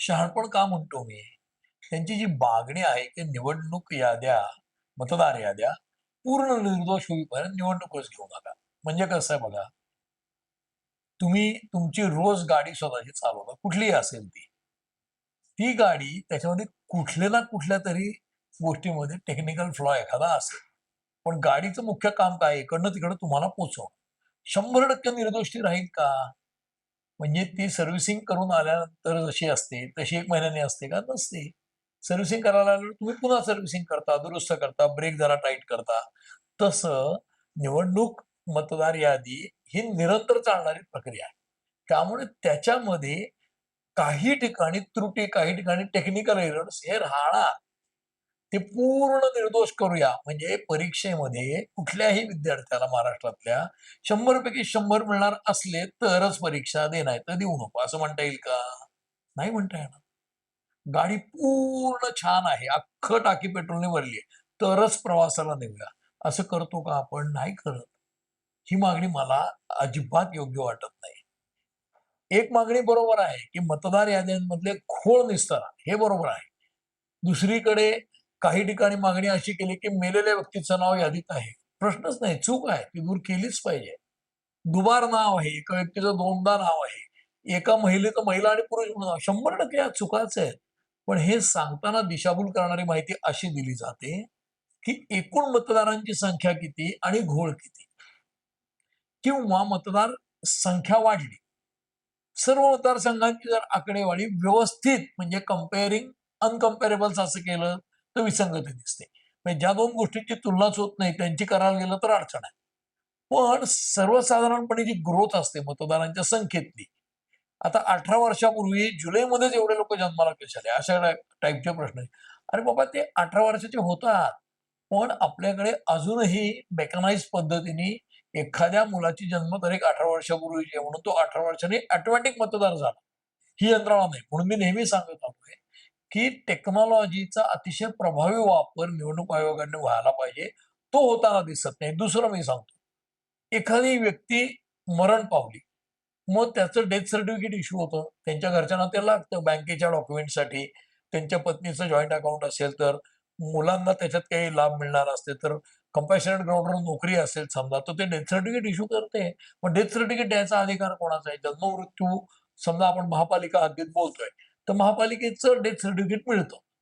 शहाणपण का म्हणतो मी? त्यांची जी मागणी आहे की निवडणूक याद्या मतदार याद्या पूर्ण निर्दोष होईपर्यंत निवडणूकच घेऊ नका. म्हणजे कसं आहे बघा? तुम्ही तुमची रोज गाडी स्वतःची चालवता कुठलीही असेल ती. ती गाडी त्याच्यामध्ये कुठल्या ना कुठल्या तरी गोष्टीमध्ये टेक्निकल फ्लॉ एखादा असेल. पण गाडीचं मुख्य काम काय इकडनं तिकडं तुम्हाला पोचवणं. शंभर टक्के निर्दोष ती राहील का? म्हणजे ती सर्व्हिसिंग करून आल्यानंतर जशी असते तशी एक महिन्याने असते का? नसते. सर्व्हिसिंग करायला आल्यावर तुम्ही पुन्हा सर्व्हिसिंग करता दुरुस्त करता ब्रेक जरा टाईट करता. तसं निवडणूक मतदार यादी ही निरंतर चालणारी प्रक्रिया आहे. त्यामुळे त्याच्यामध्ये काही ठिकाणी त्रुटी काही ठिकाणी टेक्निकल एरर्स हे राहणार. ते पूर्ण निर्दोष करूया. म्हणजे परीक्षेमध्ये कुठल्याही विद्यार्थ्याला महाराष्ट्रातल्या शंभर पैकी शंभर मिळणार असले तरच परीक्षा देणार तर देऊ नको. असं म्हणता येईल का? नाही म्हणता येणार. गाडी पूर्ण छान आहे. अख्खं टाकी पेट्रोलने भरली आहे. तरच प्रवासाला देऊया असं करतो का आपण? नाही करत. ही मागणी मला अजिबात योग्य वाटत नाही. एक मागणी बरोबर आहे की मतदार याद्यांमधले खोळ निस्तारा. हे बरोबर आहे. दुसरीकडे काही ठिकाणी मागणी अशी केली की मेलेल्या व्यक्तीचं नाव यादीत आहे. प्रश्नच नाही चूक आहे. ती दूर केलीच पाहिजे. दुबार नाव आहे एका व्यक्तीचं दोनदा नाव आहे. एका महिलेचं महिला आणि पुरुष म्हणून शंभर टक्के या चुकाच आहेत. पण हे सांगताना दिशाभूल करणारी माहिती अशी दिली जाते की एकूण मतदारांची संख्या किती आणि घोळ किती? किंवा मतदार संख्या वाढली. सर्व मतदारसंघांची जर आकडेवारी व्यवस्थित म्हणजे कम्पेअरिंग अनकम्पेरेबल्स असं केलं तर विसंगती दिसते. म्हणजे ज्या दोन गोष्टींची तुलनाच होत नाही त्यांची करायला गेलं तर अडचण आहे. पण सर्वसाधारणपणे जी ग्रोथ असते मतदारांच्या संख्येतली आता अठरा वर्षापूर्वी जुलैमध्येच एवढे लोक जन्माला कसे आले अशा टाईपचे प्रश्न अरे बाबा ते अठरा वर्षाचे होतात पण आपल्याकडे अजूनही मेकनाइज पद्धतीने एखाद्या मुलाची जन्मतारीख अठरा वर्षापूर्वीची आहे म्हणून तो अठरा वर्षांनी ऑटोमॅटिक मतदार झाला. ही यंत्रणा नाही म्हणून मी नेहमी सांगत आलोय की टेक्नॉलॉजीचा अतिशय प्रभावी वापर निवडणूक आयोगाने व्हायला पाहिजे. तो होताना दिसत नाही. दुसरं मी सांगतो. एखादी व्यक्ती मरण पावली. मग त्याचं डेथ सर्टिफिकेट इश्यू होतं. त्यांच्या घरच्यांना ते लागतं बँकेच्या डॉक्युमेंटसाठी त्यांच्या पत्नीचं जॉईंट अकाउंट असेल तर. मुलांना त्याच्यात काही लाभ मिळणार असते तर. कंपॅशनेट ग्राउंडवर नोकरी असेल समजा तर ते डेथ सर्टिफिकेट इश्यू करते. पण डेथ सर्टिफिकेट द्यायचा अधिकार कोणाचा आहे? जन्म मृत्यू समजा आपण महापालिका हद्दीत बोलतोय. तर महापालिकेचं डेथ सर्टिफिकेट मिळतं.